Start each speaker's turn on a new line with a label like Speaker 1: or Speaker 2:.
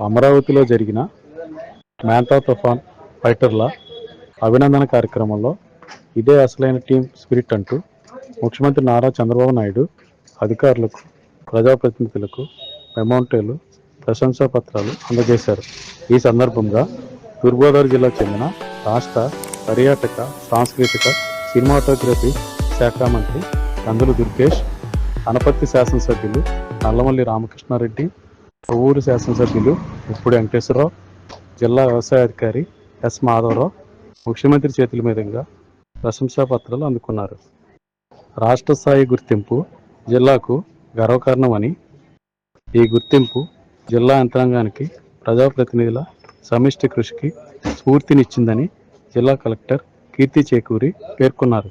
Speaker 1: అమరావతిలో జరిగిన మ్యాంతా తుఫాన్ ఫైటర్ల అభినందన కార్యక్రమంలో ఇదే అసలైన టీం స్పిరిట్ అంటూ ముఖ్యమంత్రి నారా చంద్రబాబు నాయుడు అధికారులకు ప్రజాప్రతినిధులకు మెమోంటేలు ప్రశంసా పత్రాలు అందజేశారు. ఈ సందర్భంగా తూర్పుగోదావరి జిల్లాకు చెందిన రాష్ట్ర పర్యాటక సాంస్కృతిక సినిమాటోగ్రఫీ శాఖ మంత్రి కందులు దుర్గేష్ అనపర్తి శాసనసభ్యులు నల్లమల్లి రామకృష్ణారెడ్డి ఊరు శాసనసభ్యులు ఉప్పుడు వెంకటేశ్వరరావు జిల్లా వ్యవసాయ అధికారి ఎస్ మాధవరావు ముఖ్యమంత్రి చేతుల మీదుగా ప్రశంసా పత్రాలు అందుకున్నారు. రాష్ట్ర స్థాయి గుర్తింపు జిల్లాకు గర్వకారణమని ఈ గుర్తింపు జిల్లా యంత్రాంగానికి ప్రజాప్రతినిధుల సమిష్టి కృషికి స్ఫూర్తినిచ్చిందని జిల్లా కలెక్టర్ కీర్తి చేకూరి పేర్కొన్నారు.